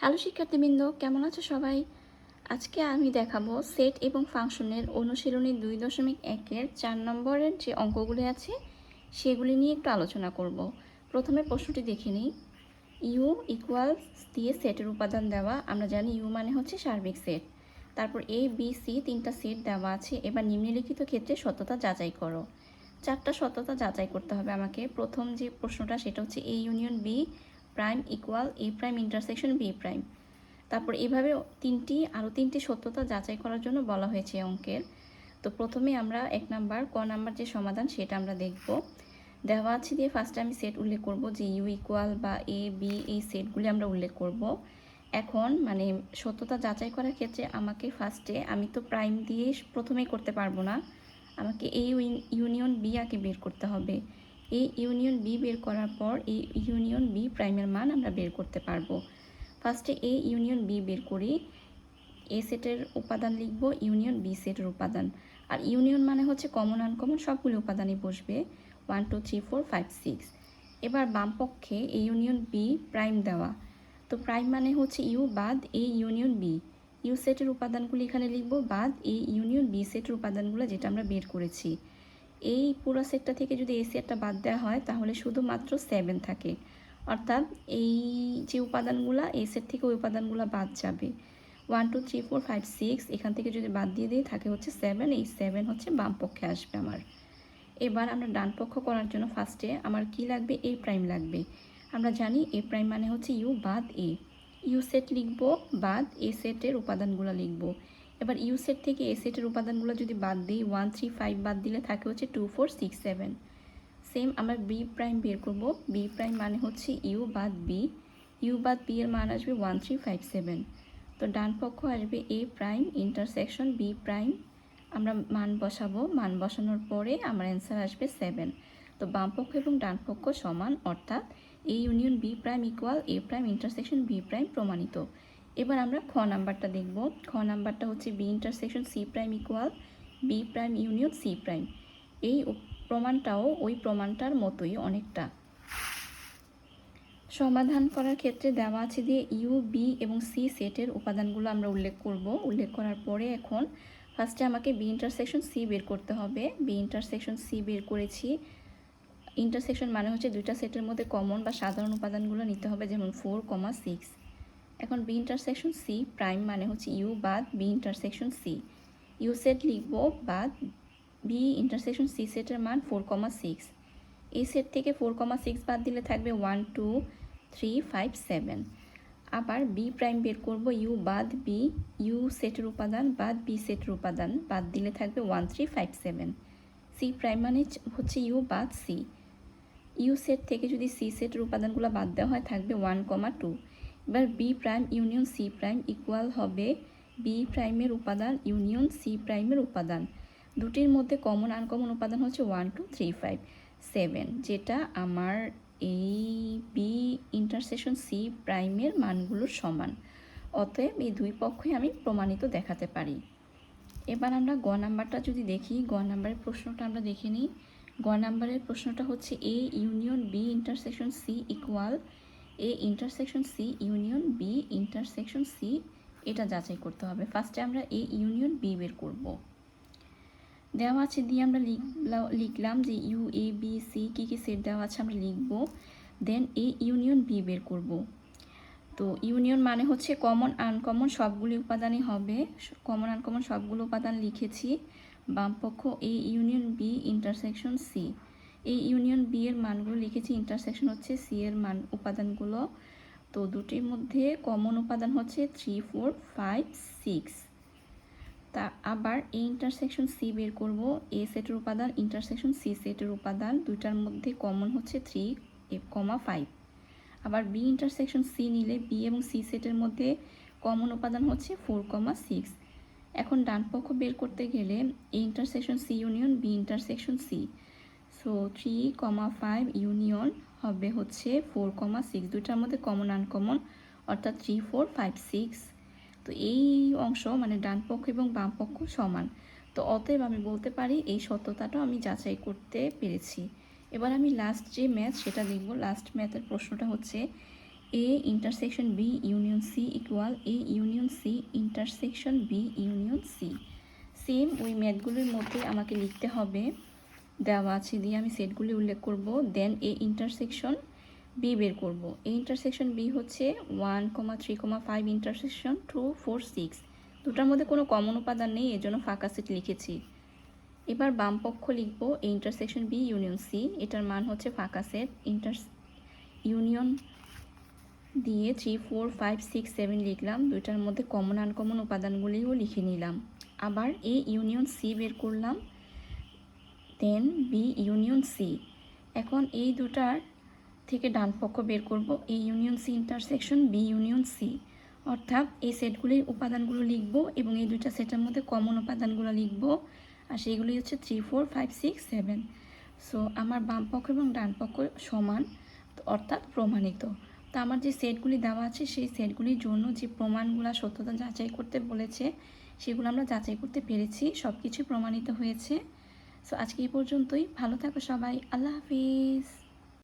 Hello শিক্ষার্থীবৃন্দ, কেমন আছো সবাই? আজকে আমি দেখাবো সেট এবং ফাংশনের অনুশীলনী দুই দশমিক একের চার নম্বরের যে অঙ্কগুলি আছে, সেগুলি নিয়ে একটু আলোচনা করব। প্রথমে প্রশ্নটি দেখে নিই। ইউ ইকুয়ালস দিয়ে সেটের উপাদান দেওয়া, আমরা জানি ইউ মানে হচ্ছে সার্বিক সেট। তারপর এ, বি, সি তিনটা সেট দেওয়া আছে, এবার নিম্নলিখিত ক্ষেত্রে সততা যাচাই করো। চারটা সততা যাচাই করতে হবে আমাকে। প্রথম যে প্রশ্নটা, সেটা হচ্ছে A union B prime equal A prime intersection B prime তারপর এভাবে তিনটি, আরও তিনটি সত্যতা যাচাই করার জন্য বলা হয়েছে অঙ্কের। তো প্রথমে আমরা এক নাম্বার, ক নাম্বার যে সমাধান সেটা আমরা দেখব। দেওয়া আছে দিয়ে ফার্স্টে আমি সেট উল্লেখ করব যে ইউ ইকুয়াল বা এ বি এই সেটগুলি আমরা উল্লেখ করব। এখন মানে সত্যতা যাচাই করার ক্ষেত্রে আমাকে ফার্স্টে আমি তো প্রাইম দিয়ে প্রথমেই করতে পারব না। আমাকে এই ইউনিয়ন বি আগে বের করতে হবে। এই ইউনিয়ন বি বের করার পর এই ইউনিয়ন বি প্রাইমের মান আমরা বের করতে পারব। ফার্স্টে এ ইউনিয়ন বি বের করি এ সেটের উপাদান লিখব ইউনিয়ন বি সেটের উপাদান। আর ইউনিয়ন মানে হচ্ছে কমন আনকমন সবগুলো উপাদানই বসবে। One two three four five six এবার বাম পক্ষে এ ইউনিয়ন বি প্রাইম দেওয়া। তো প্রাইম মানে হচ্ছে ইউ বাদ এ ইউনিয়ন বি ইউ সেটের উপাদানগুলি এখানে লিখব, বাদ এ ইউনিয়ন বি সেটের উপাদানগুলো যেটা আমরা বের করেছি। এই পুরো সেটটা থেকে যদি এই সেটটা বাদ দেওয়া হয়, তাহলে শুধুমাত্র সেভেন থাকে। অর্থাৎ এই যে উপাদানগুলো, এই সেট থেকে ওই উপাদানগুলো বাদ যাবে। One two three four five six এখান থেকে যদি বাদ দিয়ে দিই, থাকে হচ্ছে সেভেন এই সেভেন হচ্ছে বাম পক্ষে আসবে আমার। এবার আমরা ডান পক্ষ করার জন্য ফার্স্টে আমার কি লাগবে? এ প্রাইম লাগবে। আমরা জানি এ প্রাইম মানে হচ্ছে ইউ বাদ এ ইউ সেট লিখব, বাদ এ সেটের উপাদানগুলো লিখব। এবার ইউ সেট থেকে এ সেটের উপাদানগুলো যদি বাদ দিই ওয়ান থ্রি ফাইভ বাদ দিলে থাকে হচ্ছে two four six seven same আমরা বি প্রাইম বের করব। বি প্রাইম মানে হচ্ছে ইউ বাদ বি ইউ বাদ বি এর মান আসবে ওয়ান থ্রি ফাইভ সেভেন তো ডান পক্ষ আসবে A prime intersection B prime আমরা মান বসাবো। মান বসানোর পরে আমার অ্যান্সার আসবে সেভেন তো বাম পক্ষ এবং ডান পক্ষ সমান, অর্থাৎ A union B prime equal A prime intersection B prime প্রমাণিত। এবার আমরা খ নাম্বারটা দেখব। খ নাম্বারটা হচ্ছে B intersection C prime equal B prime union C prime এই প্রমাণটাও ওই প্রমাণটার মতোই অনেকটা। সমাধান করার ক্ষেত্রে দেওয়া আছে দিয়ে ইউ বি এবং সি সেটের উপাদানগুলো আমরা উল্লেখ করব। উল্লেখ করার পরে এখন ফার্স্টে আমাকে বি ইন্টারসেকশন সি বের করতে হবে। বি ইন্টারসেকশন সি বের করেছি। ইন্টারসেকশন মানে হচ্ছে দুইটা সেটের মধ্যে কমন বা সাধারণ উপাদানগুলো নিতে হবে, যেমন ফোর কমা সিক্স এখন বি ইন্টারসেকশন সি প্রাইম মানে হচ্ছে ইউ বাদ B intersection C. U set লিখব বাদ বি ইন্টারসেকশন সি সেটের মান ফোর কমা সিক্স। এই সেট থেকে ফোর কমা সিক্স বাদ দিলে থাকবে one, two, three, five, seven. আবার বি প্রাইম বের করব ইউ বাদ বি, ইউ সেটের উপাদান বাদ বি সেটের উপাদান বাদ দিলে থাকবে one, three, five, seven. C prime মানে হচ্ছে ইউ বাদ সি। ইউ সেট থেকে যদি সি সেটের উপাদানগুলো বাদ দেওয়া হয় থাকবে ওয়ান কমা টু। এবার B prime union C prime equal হবে বি প্রাইমের উপাদান ইউনিয়ন সি প্রাইমের উপাদান। দুটির মধ্যে কমন আনকমন উপাদান হচ্ছে one two three five seven যেটা আমার এই বি ইন্টারসেকশন সি প্রাইমের মানগুলোর সমান। অতএব এই দুই পক্ষই আমি প্রমাণিত দেখাতে পারি। এবার আমরা গ নাম্বারটা যদি দেখি, গ নাম্বারের প্রশ্নটা আমরা দেখে নিই। গ নাম্বারের প্রশ্নটা হচ্ছে A union B intersection C equal A intersection C union B intersection C এটা যাচাই করতে হবে। ফার্স্টে আমরা এ ইউনিয়ন বি বের করব। দেওয়া আছে, দিয়ে আমরা লিখলাম যে ইউ এ বি সি কী কী সেট দেওয়া আছে আমরা লিখব। দেন এ ইউনিয়ন বি বের করব। তো ইউনিয়ন মানে হচ্ছে কমন আনকমন সবগুলি উপাদানই হবে। কমন আনকমন সবগুলো উপাদান লিখেছি। বামপক্ষ A union B intersection C এই ইউনিয়ন বি এর মানগুলো লিখেছি ইন্টারসেকশন হচ্ছে সি এর মান উপাদানগুলো। তো দুটির মধ্যে কমন উপাদান হচ্ছে থ্রি ফোর ফাইভ সিক্স তা আবার এই ইন্টারসেকশন সি বের করব এ সেটের উপাদান ইন্টারসেকশন সি সেটের উপাদান, দুইটার মধ্যে কমন হচ্ছে থ্রি কমা ফাইভ আবার বি ইন্টারসেকশন সি নিলে বি এবং সি সেটের মধ্যে কমন উপাদান হচ্ছে ফোর কমা সিক্স এখন ডান পক্ষ বের করতে গেলে A intersection C union B intersection C so three comma five union হবে হচ্ছে ফোর কমা সিক্স দুইটার মধ্যে কমন আনকমন অর্থাৎ থ্রি ফোর ফাইভ সিক্স তো এই অংশ মানে ডান পক্ষ এবং বাম পক্ষ সমান। তো অতএব আমি বলতে পারি এই সত্যতাটাও আমি যাচাই করতে পেরেছি। এবার আমি লাস্ট যে ম্যাথ সেটা দেখব। লাস্ট ম্যাথের প্রশ্নটা হচ্ছে A intersection B union C equal A union C intersection B union C same ওই ম্যাথগুলির মধ্যে আমাকে লিখতে হবে দেওয়া আছে দিয়ে আমি সেটগুলি উল্লেখ করব। দেন এ ইন্টারসেকশন বি বের করব। এই ইন্টারসেকশন বি হচ্ছে one comma three comma five intersection two four six দুটার মধ্যে কোনো কমন উপাদান নেই, এজন্য ফাঁকা সেট লিখেছি। এবার বাম পক্ষ লিখব এই ইন্টারসেকশন বি ইউনিয়ন সি এটার মান হচ্ছে ফাঁকা সেট ইন্টার ইউনিয়ন দিয়ে three four five six seven লিখলাম। দুইটার মধ্যে কমন আনকমন উপাদানগুলিও লিখে নিলাম। আবার এ ইউনিয়ন সি বের করলাম। Then B union C. এখন এই দুটার থেকে ডান পক্ষ বের করব। A union C intersection B union C. অর্থাৎ এই সেটগুলির উপাদানগুলো লিখব এবং এই দুইটা সেটের মধ্যে কমন উপাদানগুলো লিখব। আর সেইগুলি হচ্ছে three four five six seven so আমার বাম পক্ষ এবং ডান পক্ষ সমান, অর্থাৎ প্রমাণিত। তো আমার যে সেটগুলি দেওয়া আছে, সেই সেটগুলির জন্য যে প্রমাণগুলো সত্যতা যাচাই করতে বলেছে, সেগুলো আমরা যাচাই করতে পেরেছি। সব কিছুই প্রমাণিত হয়েছে। সো আজকে এই পর্যন্তই। ভালো থাকো সবাই। আল্লাহ হাফিজ।